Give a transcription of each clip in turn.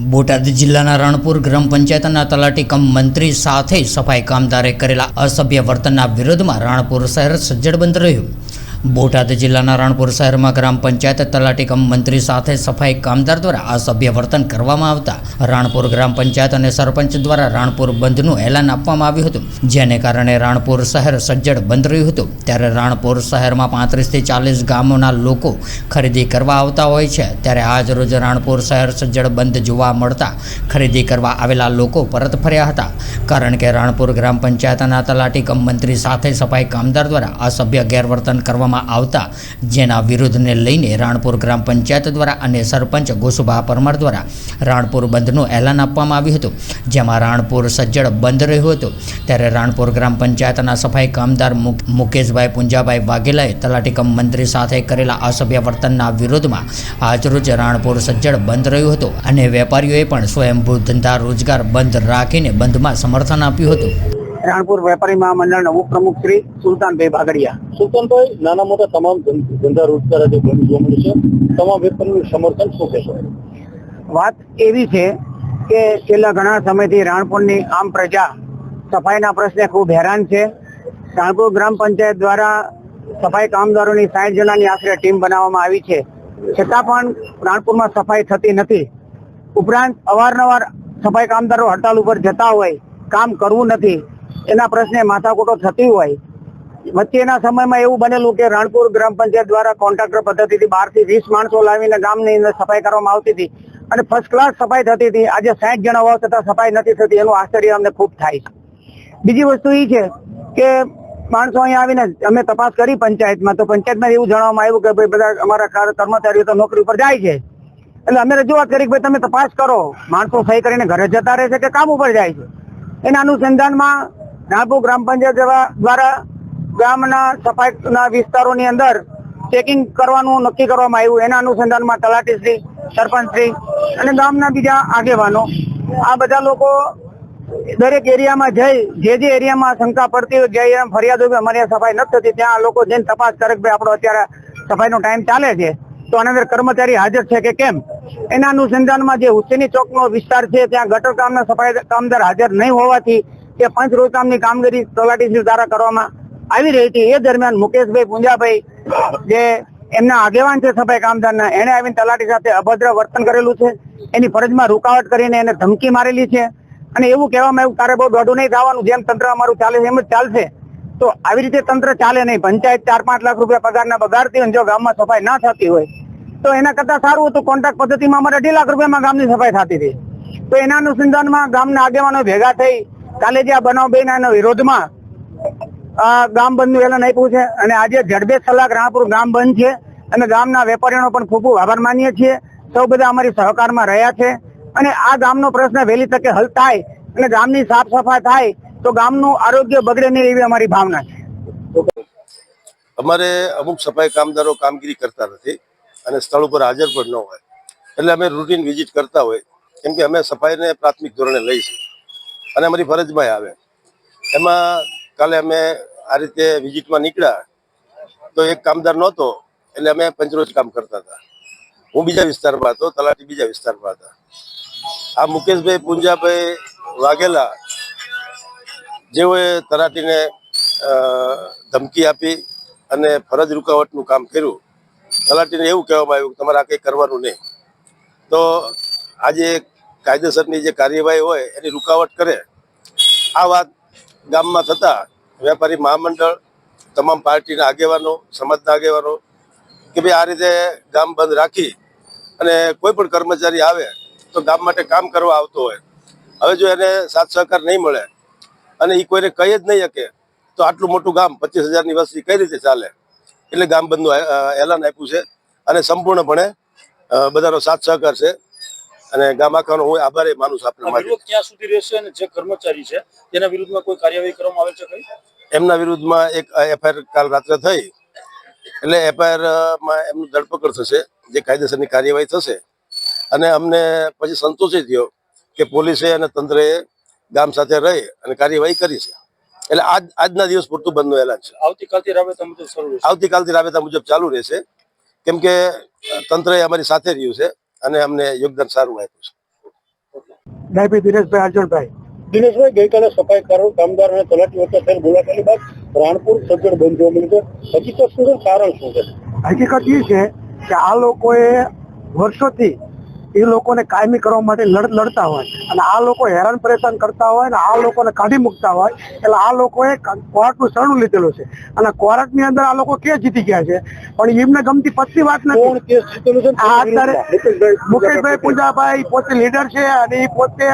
બોટાદ જિલ્લાના રણપુર ગ્રામ પંચાયતના તલાટી કમ મંત્રી સાથે સફાઈ કામદારે કરેલા અસભ્ય વર્તનના વિરોધમાં રાણપુર શહેર સજ્જડ બંધ રહ્યું. બોટાદ જિલ્લાના રાણપુર શહેરમાં ગ્રામ પંચાયત તલાટી કમ મંત્રી સાથે સફાઈ કામદાર દ્વારા અસભ્ય વર્તન કરવામાં આવતા રાણપુર ગ્રામ પંચાયત અને સરપંચ દ્વારા રાણપુર બંધનું એલાન આપવામાં આવ્યું હતું. જેને કારણે રાણપુર શહેર સજ્જડ બંધ રહ્યું હતું. ત્યારે રાણપુર શહેરમાં પાંત્રીસથી ચાલીસ ગામોના લોકો ખરીદી કરવા આવતા હોય છે. ત્યારે આજ રોજ રાણપુર શહેર સજ્જડ બંધ જોવા મળતા ખરીદી કરવા આવેલા લોકો પરત ફર્યા હતા. કારણ કે રાણપુર ગ્રામ પંચાયતના તલાટી કમ મંત્રી સાથે સફાઈ કામદાર દ્વારા અસભ્ય ગેરવર્તન કરવામાં આવતા. જેના વિરોધને લઈને રાણપુર ગ્રામ પંચાયત દ્વારા અને સરપંચ ગોસુભા પરમાર દ્વારા રાણપુર બંધનું એલાન આપવામાં આવ્યું હતું. જેમાં રાણપુર સજ્જડ બંધ રહ્યું હતું. ત્યારે રાણપુર ગ્રામ પંચાયતના સફાઈ કામદાર મુક- મુકેશભાઈ પુંજાભાઈ વાઘેલાએ તલાટીકમ મંત્રી સાથે કરેલા અસભ્ય વર્તનના વિરોધમાં આજરોજ રાણપુર સજ્જડ બંધ રહ્યું હતું અને વેપારીઓએ પણ સ્વયંભૂ ધંધા રોજગાર બંધ રાખીને બંધમાં સમર્થન આપ્યું હતું. રાણપુર વેપારી મહામંડળના ઉપપ્રમુખ શ્રી સુલતાનભાઈ બાગડિયા. સુલતાનભાઈ નાના મોટા તમામ ધંધા રોજગાર આજે જોવા મળે છે. તમામ વેપારીનું સમર્થન શું કહેશો? વાત એવી છે કે છેલ્લા ઘણા સમયથી રાણપુરની આમ પ્રજા સફાઈના પ્રશ્ને ખૂબ હેરાન છે. રાણપુર ગ્રામ પંચાયત દ્વારા સફાઈ કામદારોની સાઠ જણાની આશરે ટીમ બનાવવામાં આવી છે. છતાં પણ રાણપુરમાં સફાઈ થતી નથી. ઉપરાંત અવારનવાર સફાઈ કામદારો હડતાલ ઉપર જતા હોય કામ કરવું નથી. એના પ્રશ્ને માથાકૂટો થતી હોય. વચ્ચેના સમયમાં એવું બનેલું કે રણપુર ગ્રામ પંચાયત દ્વારા કોન્ટ્રાક્ટર પદ્ધતિથી બારથી વીસ માણસો લાવીને ગામની અંદર સફાઈ કરવામાં આવતી હતી અને ફર્સ્ટ ક્લાસ સફાઈ થતી હતી. આજે સાઠ જણા હોવા છતાં સફાઈ નથી થતી. એનું આશ્ચર્ય અમને ખૂબ થાય છે. બીજી વસ્તુ એ છે કે માણસો અહીંયા આવીને અમે તપાસ કરી પંચાયતમાં. તો પંચાયતમાં એવું જણાવવામાં આવ્યું કે ભાઈ બધા અમારા કર્મચારીઓ તો નોકરી ઉપર જાય છે. એટલે અમે રજૂઆત કરી કે ભાઈ તમે તપાસ કરો. માણસો સહી કરીને ઘરે જતા રહે છે કે કામ ઉપર જાય છે. એના અનુસંધાનમાં નાગપુર ગ્રામ પંચાયત દ્વારા ગામના સફાઈના વિસ્તારોની અંદર ચેકિંગ કરવાનું નક્કી કરવામાં આવ્યું. એના અનુસંધાનમાં તલાટીશ્રી સરપંચશ્રી અને ગામના બીજા આગેવાનો. આ બધા લોકો દરેક એરિયામાં જઈ, જે જે એરિયામાં શંકા પડતી હોય જે ફરિયાદ કે અમારી સફાઈ નથી થતી. ત્યાં લોકો જઈને તપાસ કરે કે આપણો અત્યારે સફાઈનો ટાઈમ ચાલે છે. તો આના અંદર કર્મચારી હાજર છે કે કેમ? એના અનુસંધાનમાં જે હુસેની ચોકનો વિસ્તાર છે, ત્યાં ગટર કામના સફાઈ કામદાર હાજર નહીં હોવાથી તે પંચ રોજકામની કામગીરી તલાટીશ્રી દ્વારા કરવામાં આવી રહી હતી. એ દરમિયાન મુકેશભાઈ પુંજાભાઈ જે એમના આગેવાન છે સફાઈ કામદારના એને આવીને તલાટી સાથે અભદ્ર વર્તન કરેલું છે. એની ફરજમાં રૂકાવટ કરીને એને ધમકી મારેલી છે. અને એવું કહેવામાં આવ્યું, તારે બહુ દોઢું નહીં થવાનું, જેમ તંત્ર અમારું ચાલે છે, એમ જ ચાલશે. તો આવી રીતે તંત્ર ચાલે નહીં. પંચાયત ચાર પાંચ લાખ રૂપિયા પગારના બગાડતી હોય જો ગામમાં સફાઈ ના થતી હોય, તો એના કરતા સારું હતું. કોન્ટ્રાક્ટ પદ્ધતિમાં અમારે અઢી લાખ રૂપિયામાં ગામની સફાઈ થતી હતી. તો એના અનુસંધાનમાં ગામના આગેવાનો ભેગા થઈ કાલે જે આ બનાવ બેના વિરોધમાં ગામ બંધનું એલાન આપ્યું છે અને આજે જડબે સલાક રાણપુર ગામ બંધ છે અને ગામના વેપારીઓનો પણ ખૂબ ખૂબ આભાર માનીએ છીએ. સૌ બધા અમારી સહકારમાં રહ્યા છે અને આ ગામનો પ્રશ્ન વહેલી તકે હલ થાય અને ગામની સાફ સફાઈ થાય તો ગામનું આરોગ્ય બગડે નહીં એવી અમારી ભાવના છે. અમારે અમુક સફાઈ કામદારો કામગીરી કરતા નથી અને સ્થળ ઉપર હાજર પણ ન હોય. એટલે અમે રૂટીન વિઝિટ કરતા હોય. કેમ કે અમે સફાઈને પ્રાથમિક ધોરણે લઈ છીએ. અને અમારી ફરજમાં આવે. એમાં કાલે અમે આ રીતે વિઝિટમાં નીકળ્યા. તો એક કામદાર નહોતો, એટલે અમે પંચરોજ કામ કરતા હતા. હું બીજા વિસ્તારમાં હતો, તલાટી બીજા વિસ્તારમાં હતા. આ મુકેશભાઈ પુંજાભાઈ વાઘેલા, જેઓએ તલાટીને ધમકી આપી અને ફરજ રૂકાવટનું કામ કર્યું. તલાટીને એવું કહેવામાં આવ્યું કે તમારે આ કંઈ કરવાનું નહીં. તો આજે કાયદેસરની જે કાર્યવાહી હોય એની રૂકાવટ કરે, આ વાત ગામમાં થતાં વેપારી મહામંડળ, તમામ પાર્ટીના આગેવાનો, સમાજના આગેવાનો કે ભાઈ આ રીતે ગામ બંધ રાખી અને કોઈ પણ કર્મચારી આવે તો ગામ માટે કામ કરવા આવતો હોય. હવે જો એને સાથ સહકાર નહીં મળે અને એ કોઈને કહી જ નહીં શકે, તો આટલું મોટું ગામ પચીસ હજારની વસ્તી કઈ રીતે ચાલે? એટલે ગામ બંધનું એલાન આપ્યું છે અને સંપૂર્ણપણે બધાનો સાથ સહકાર છે. અને ગામાખાનો હું આભારી માનું છું આપણા માટે. ક્યાં સુધી રહેશે અને જે કર્મચારી છે તેના વિરુદ્ધમાં કોઈ કાર્યવાહી કરવામાં આવે છે કઈ? એમના વિરુદ્ધમાં એક એફઆઈઆર કાલ રાત્રે થઈ. એટલે એફઆઈઆરમાં એમનું ધરપકડ થશે જે કાયદેસરની કાર્યવાહી થશે. અને અમને પછી સંતોષ થયો કે પોલીસે અને તંત્રએ ગામ સાથે રહી અને કાર્યવાહી કરી છે. એટલે આજ આજના દિવસ પૂરતું બંધનું એલાન છે. આવતીકાલથી રાબેતા મુજબ શરૂ આવતીકાલથી રાબેતા મુજબ ચાલુ રહેશે. કેમ કે તંત્રએ અમારી સાથે રહ્યું છે. અને અમને યોગદાન સારું આપ્યું છે. ડાયપી દિનેશભાઈ અર્જુનભાઈ. દિનેશભાઈ ગઈકાલે સફાઈ કારો કામદાર અને તલાટી વચ્ચે થયેલ બોલાચાલી બાદ રાણપુર સજ્જડ બંધ જોવા મળ્યું છે હકીકત શું છે કારણ શું છે? હકીકત એ છે કે આ લોકોએ વર્ષોથી એ લોકોને કાયમી કરવા માટે લડતા હોય. અને આ લોકો હેરાન પરેશાન કરતા હોય અને આ લોકોને કાઢી મૂકતા હોય એટલે આ લોકોએ કોર્ટનું શરણું લીધેલું છે. અને કોર્ટની અંદર આ લોકો કે જીતી ગયા છે? પણ એમને ગમતી પછી વાત નથી. કેસ મુકેશભાઈ પૂજાભાઈ પોતે લીડર છે અને એ પોતે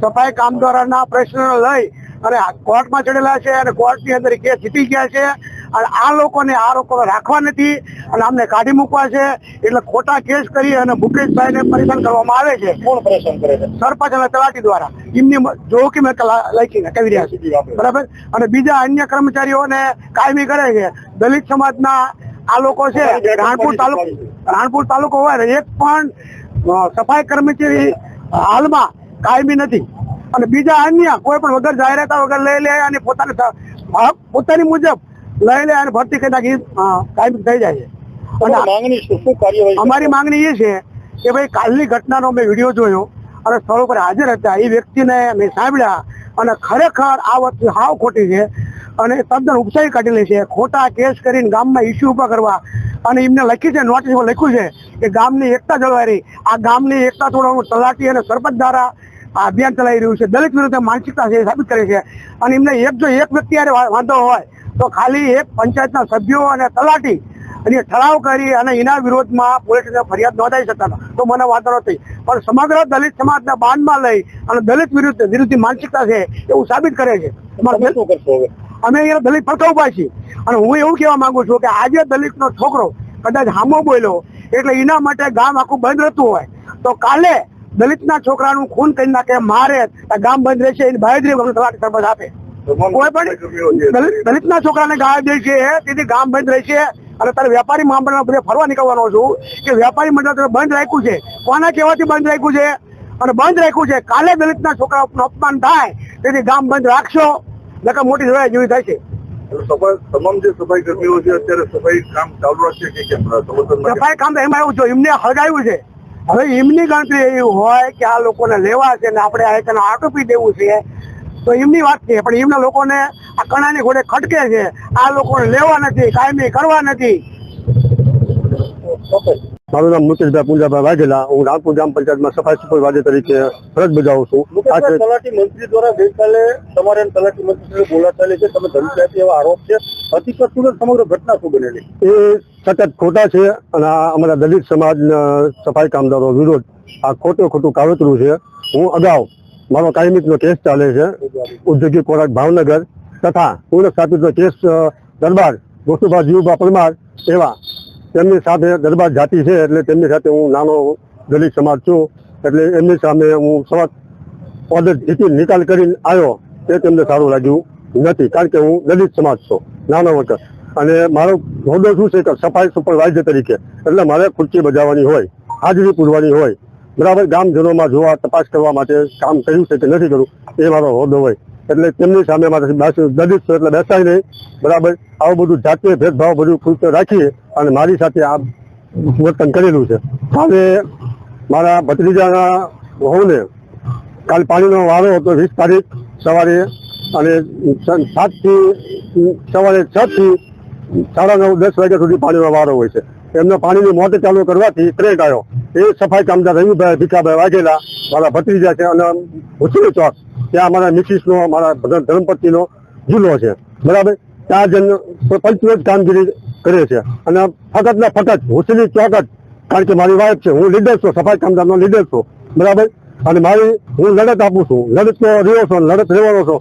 સફાઈ કામદારોના પ્રશ્ન લઈ અને આ કોર્ટમાં ચડેલા છે અને કોર્ટની અંદર કેસ જીતી ગયા છે. અને આ લોકોને આ લોકો રાખવા નથી. અને અમને કાઢી મૂકવા છે. એટલે ખોટા કેસ કરી અને મુકેશભાઈને પરેશાન કરવામાં આવે છે. કોણ પરેશાન કરે છે? સરપંચ અને તલાટી દ્વારા. એમની જોખી મેં લખીને કહી રહ્યા છે. બરાબર? અને બીજા અન્ય કર્મચારીઓને કાયમી કરે છે. દલિત સમાજના આ લોકો છે રાણપુર તાલુકો રાણપુર તાલુકો હોય એક પણ સફાઈ કર્મચારી હાલમાં કાયમી નથી. અને બીજા અન્ય કોઈ પણ વગર જાહેરાત વગર લઈ લે અને પોતાની પોતાની મુજબ લઈ લે અને ભરતી કરી નાખી. કાયમ થઈ જાય છે. અમારી માંગણી એ છે કે ભાઈ કાલની ઘટનાનો મેં વીડિયો જોયો અને સ્થળ ઉપર હાજર હતા. એ વ્યક્તિને મેં સાંભળ્યા અને ખરેખર આ વસ્તુ હાવ ખોટી છે અને તદ્દન ઉપસાઈ કાઢેલી છે. ખોટા કેસ કરીને ગામમાં ઇસ્યુ ઊભા કરવા અને એમને લખી છે નોટિસમાં લખ્યું છે કે ગામની એકતા જળવાઈ રહી. આ ગામની એકતા તોડવાનું તલાટી અને સરપંચ દ્વારા આ અભિયાન ચલાવી રહ્યું છે. દલિત વિરુદ્ધ માનસિકતા છે એ સાબિત કરે છે. અને એમને એક જો એક વ્યક્તિ વાંધો હોય તો ખાલી એક પંચાયતના સભ્યો અને તલાટી અને ઠરાવ કરી અને એના વિરોધમાં પોલીસ સ્ટેશને ફરિયાદ નોંધાઈ શકતા તો મને વાંધો નથી. પણ સમગ્ર દલિત સમાજના બાંધમાં લઈ અને દલિત વિરુદ્ધ વિરુદ્ધ માનસિકતા છે એવું સાબિત કરે છે. અમે અહીંયા દલિત પડખા ઊભા છીએ. અને હું એવું કહેવા માંગુ છું કે આજે દલિતનો છોકરો કદાચ હામો બોલ્યો એટલે એના માટે ગામ આખું બંધ રહેતું હોય. તો કાલે દલિતના છોકરાનું ખૂન કરી નાખે મારે ગામ બંધ રહેશે એની બાહેધરી વગર તલાટી સરપંચ આપે. કોઈ પણ દલિત- ના છોકરાને ગાળા દે છે તેથી ગામ બંધ રહેશે અને તારે વેપારી મંડળમાં બધે ફરવા નીકળવાનો છું કે વેપારી મંડળ તમે બંધ રાખ્યું છે. કોના કહેવાથી બંધ રાખ્યું છે? અને બંધ રાખ્યું છે કાલે દલિતના છોકરા અપમાન થાય તેથી ગામ બંધ રાખશો નકર મોટી સભા જેવી થાય છે. સફાઈ તમામ જે સફાઈ કર્મીઓ છે અત્યારે સફાઈ કામ ચાલુ રાખશે કે કેમ? સફાઈ કામ એમાં એવું છે એમને હળગાવ્યું છે. હવે એમની ગણતરી એવી હોય કે આ લોકોને લેવા છે ને આપણે આ આટોપી દેવું છે તો એમની વાત છે પણ એમના લોકોને આ કણાની ઘોડે ખટકે છે. આ લોકોને લેવા નથી કાયમી કરવા નથી. મારું નામ મુકેશભાઈ પૂંજાભાઈ વાઘેલા. હું રામપુર ગ્રામ પંચાયતમાં સફાઈ સુપરવાઇઝર તરીકે ફરજ બજાવું છું. તલાટી મંત્રી દ્વારા ગઈકાલે તમારે તલાટી મંત્રી સાથે બોલાચાલી છે તમે ધમકી એવા આરોપ છે. હકીકત શું સમગ્ર ઘટના શું બનેલી? એ સતત ખોટા છે અને અમારા દલિત સમાજના સફાઈ કામદારો વિરોધ આ ખોટું ખોટું કાવતરું છે. હું અગાઉ મારો કાયમિકનો કેસ ચાલે છે. ઉદ્યોગિક ખોરાક ભાવનગર તથા પૂર્ણ સ્થાપિતનો કેસ દરબાર ગોસુભા જીવભા પરમાર એવા તેમની સાથે દરબાર જાતિ છે એટલે તેમની સાથે હું નાનો દલિત સમાજ છું. એટલે એમની સામે હું સવાત ઓર્ડર જીતી નિકાલ કરીને આવ્યો તે તેમને સારું લાગ્યું નથી કારણ કે હું દલિત સમાજ છું, નાનો વખત અને મારો હોદ્દો શું છે કે સફાઈ સુપરવાઇઝર તરીકે. એટલે મારે ખુરશી બજાવવાની હોય, હાજરી પૂરવાની હોય બરાબર, ગામજનોમાં જોવા, તપાસ કરવા માટે કામ કર્યું છે કે નથી કર્યું, એ મારો હોદ્દો હોય. એટલે તેમની સામે મારે દલિત છું એટલે બેસાય નહીં. બરાબર, આવું બધું જાતીય ભેદભાવ બધું ખુરશી રાખીએ અને મારી સાથે આ વર્તન કરેલું છે. કાલે મારા ભત્રીજાના વહુને કાલ પાણીનો વારો હતો વીસ તારીખ સવારે અને સાતથી સવારે છથી સાડા નવ, દસ વાગ્યા સુધી પાણીનો વારો હોય છે. એમને પાણીની મોટર ચાલુ કરવાથી કરંટ આવ્યો. એ સફાઈ કામદાર રવિભાઈ ભીખાભાઈ વાઘેલા, મારા ભત્રીજા છે અને ભૂસડી ચોક. ત્યાં મારા મિસિસનો, મારા ધર્મપતિનો જુલો છે. બરાબર? ત્યાં જન પંચરોજ કામગીરી કરે છે. અને ફકત ને ફકત ભૂસડી ચોક જ. કારણ કે મારી વાઈફ છે, હું લીડર છું, સફાઈ કામદારનો લીડર છું. બરાબર? અને મારી, હું લડત આપું છું. લડતનો રહ્યો છું, લડત રહેવાનો છું.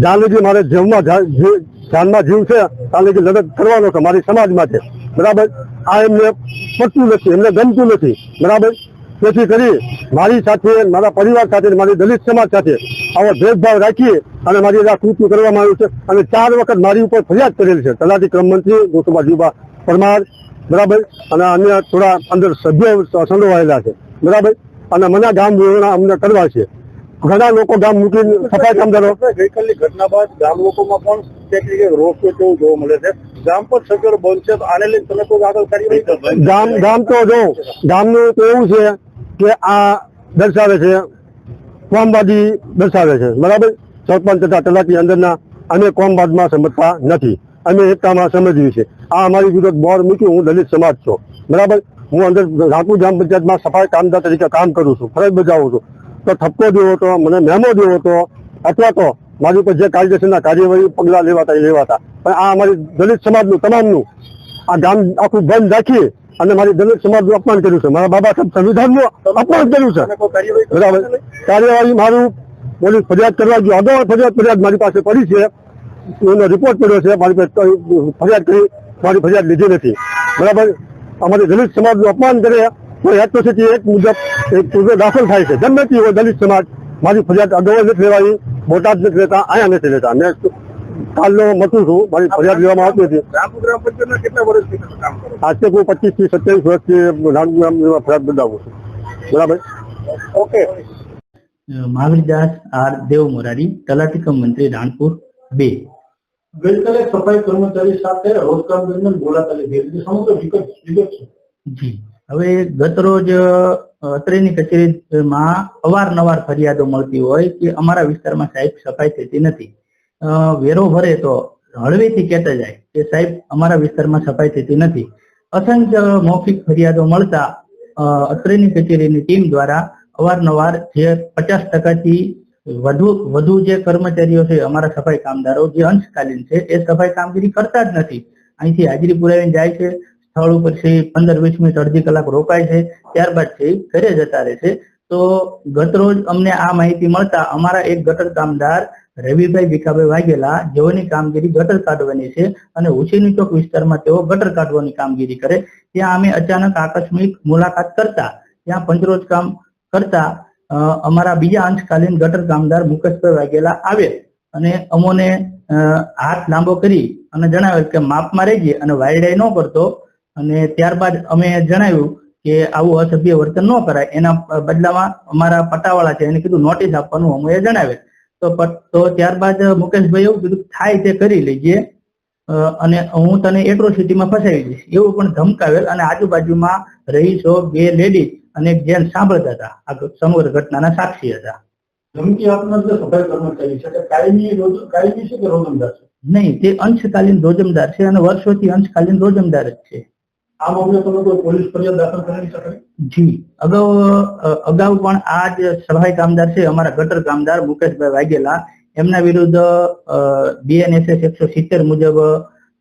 જ્યાં લગી મારે જીવમાં ધ્યાનમાં જીવ છે, ત્યાં લગી લડત કરવાનો છે. મારી સમાજમાં છે. બરાબર? આ એમને પડતું નથી, એમને ગમતું નથી, બરાબર? તેથી કરી મારી સાથે, મારા પરિવાર સાથે, મારી દલિત સમાજ સાથે આવો ભેદભાવ રાખીએ અને મારી આ કૃત્ય કરવામાં આવ્યું છે અને ચાર વખત મારી ઉપર ફરિયાદ કરેલી છે. તલાટી ક્રમમંત્રી મંત્રી ગોસુબા જીબા પરમાર, બરાબર? અને અન્ય થોડા અંદર સભ્યો સંડોવાયેલા છે, બરાબર? અને મને ગામ અમને કરવા છે. ઘણા લોકો ગામ મૂકીને, સફાઈ કામદારો ગઈકાલની ઘટના બાદ ગામ લોકોમાં પણ રોષ જોવા મળે છે. ગામ પર સગવડ બંધ તો આને લઈને તમે કોઈ આગળ કાર્યવાહી ગામ ગામ તો જો ગામનું તો એવું છે કે આ દર્શાવે છે કોમવાદી દર્શાવે છે. બરાબર? સરપંચ તથા તલાટી અંદરના અમે કોમવાદમાં સમજતા નથી. અમે એકતામાં સમજવી છે આ અમારી વિરોધ બોર્ડ મૂક્યું હું દલિત સમાજ છું. બરાબર? હું અંદર રાપુર ગ્રામ પંચાયતમાં સફાઈ કામદાર તરીકે કામ કરું છું ફરજ બજાવું છું. તો ઠપકો દેવો હતો મને મેમો દેવો હતો અથવા તો મારી ઉપર જે કાયદેસરના કાર્યવાહી પગલાં લેવાતા એ લેવાતા. પણ આ અમારી દલિત સમાજનું, તમામનું, આ ગામ આખું બંધ રાખીએ અને મારી દલિત સમાજનું અપમાન કર્યું છે. મારા બાબા સાહેબ સંવિધાનનું અપમાન કર્યું છે. બરાબર? કાર્યવાહી મારું પોલીસ ફરિયાદ કરવા ગયું. અગાઉ ફરિયાદ ફરિયાદ મારી પાસે પડી છે. એનો રિપોર્ટ પડ્યો છે. મારી પાસે ફરિયાદ કરી મારી ફરિયાદ લીધી નથી. બરાબર? અમારી દલિત સમાજનું અપમાન કરે તો એટ્રોસિટી એક મુજબ એક પૂર્વ દાખલ થાય છે. ગમે તે દલિત સમાજ, મારી ફરિયાદ અગાઉ નથી લેવાઈ. બોટાદ નથી લેતા અહીંયા નથી લેતા મેં કાલનો મતું છું મારી ફરિયાદ લેવામાં આવતી હતી. કેટલા વર્ષથી તમે કામ કરો છો? આજથી હું પચીસથી સત્યાવીસ વર્ષથી નાનપુરામાં ફરિયાદ બદલાવું છું. બરાબર? ઓકે. મહાવીરદાસ આર દેવ મોરારી તલાટી કમ મંત્રી રાણપુર બે. ગઈકાલે સફાઈ કર્મચારી સાથે રોજગાર દરમિયાન બોલાતા લીધી. સમગ્ર વિગત વિગત છે. જી. હવે ગત રોજ અત્રેની કચેરીમાં અવારનવાર ફરિયાદો મળતી હોય કે અમારા વિસ્તારમાં સાહેબ સફાઈ થતી નથી. વેરો ભરે તો હળવેથી કહેતા જાય કે સાહેબ અમારા વિસ્તારમાં સફાઈ થતી નથી. અસંખ્ય મૌખિક ફરિયાદો મળતા અત્રેની કચેરીની ટીમ દ્વારા અવારનવાર જે પચાસ ટકાથી વધુ વધુ જે કર્મચારીઓ છે, અમારા સફાઈ કામદારો, જે અંશકાલીન છે, એ સફાઈ કામગીરી કરતા જ નથી. અહીંથી હાજરી પુરાવીને જાય છે. સ્થળ ઉપર છે પંદર વીસ મિનિટ અડધી કલાક રોકાય છે, ત્યારબાદ છે ઘરે જતા રહે છે. તો ગત રોજ અમને આ માહિતી મળતા અમારા એક ગટર કામદાર રવિભાઈ ભીખાભાઈ વાઘેલા જેઓની કામગીરી ગટર કાઢવાની છે અને ઉછીની ચોક વિસ્તારમાં તેઓ ગટર કાઢવાની કામગીરી કરે. ત્યાં અમે અચાનક આકસ્મિક મુલાકાત કરતા, ત્યાં પંચરોજ કામ કરતા અમારા બીજા અંશકાલીન ગટર કામદાર મુકેશભાઈ વાઘેલા આવે અને અમોને હાથ લાંબો કરી અને જણાવેલ કે માપમાં રહેજે અને વાયડાઈ ન કરતો અને ત્યારબાદ અમે જણાવ્યું કે આવું અસભ્ય વર્તન ન કરાય. એના બદલામાં અમારા પટાવાળા છે એને કીધું નોટિસ આપવાનું. અમોએ જણાવેલ તો તો ત્યારબાદ મુકેશભાઈ એવું કીધું થાય તે કરી લેજે અને હું તને એટ્રોસિટીમાં ફસાવી દઈશ એવું પણ ધમકાવેલ અને આજુબાજુમાં રહીશો બે લેડીઝ અને જેન્ટ સાંભળતા હતા. આ સમગ્ર ઘટનાના સાક્ષી હતા. ધમકી આપનાર જે સફાઈ કર્મચારી છે તે કાયમી રોજ કાયમી છે કે રોજમદાર છે? નહીં તે અંશકાલીન રોજમદાર છે અને વર્ષોથી અંશકાલીન રોજમદાર જ છે. આ મામલે તમે કોઈ પોલીસ ફરિયાદ દાખલ કરેલી છે? જી. અગાઉ અગાઉ પણ આ જે સફાઈ કામદાર છે અમારા ગટર કામદાર મુકેશભાઈ વાઘેલા. એમના વિરુદ્ધ બીએનએસએસ એકસો સિત્તેર મુજબ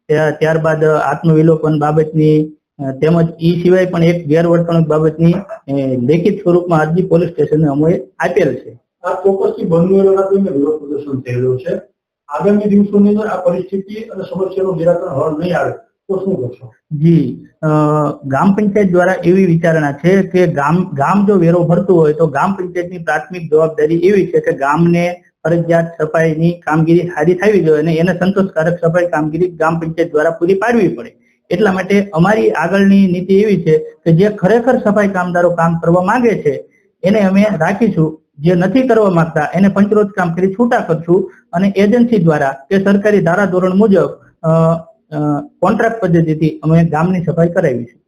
ત્યારબાદ આત્મવિલોપન બાબતની તેમજ ઈ સિવાય પણ એક ગેરવર્તણૂક બાબતની લેખિત સ્વરૂપમાં અરજી પોલીસ સ્ટેશને અમે આપેલ છે. આ ચોક્કસથી બંધ કોઈને વિરોધ પ્રદર્શન થયેલું છે. આગામી દિવસોની અંદર આ પરિસ્થિતિ અને સમસ્યાનું નિરાકરણ હળ નહીં આવે. તો જી ગ્રામ પંચાયત દ્વારા એવી વિચારણા છે કે ગામ ગામ જો વેરો ભરતું હોય તો ગામ પંચાયતની પ્રાથમિક જવાબદારી એવી છે કે ગામને ફરજિયાત સફાઈની કામગીરી સારી થવી જોઈએ અને એને સંતોષકારક સફાઈ કામગીરી ગ્રામ પંચાયત દ્વારા પૂરી પાડવી પડે. એટલા માટે અમારી આગળની નીતિ એવી છે કે જે ખરેખર સફાઈ કામદારો કામ કરવા માંગે છે, એને અમે રાખીશું. જે નથી કરવા માંગતા, એને પંચરોજ કામ કરી છૂટા કરશું અને એજન્સી દ્વારા કે સરકારી ધારા ધોરણ મુજબ કોન્ટ્રાક્ટ પદ્ધતિથી અમે ગામની સફાઈ કરાવીશું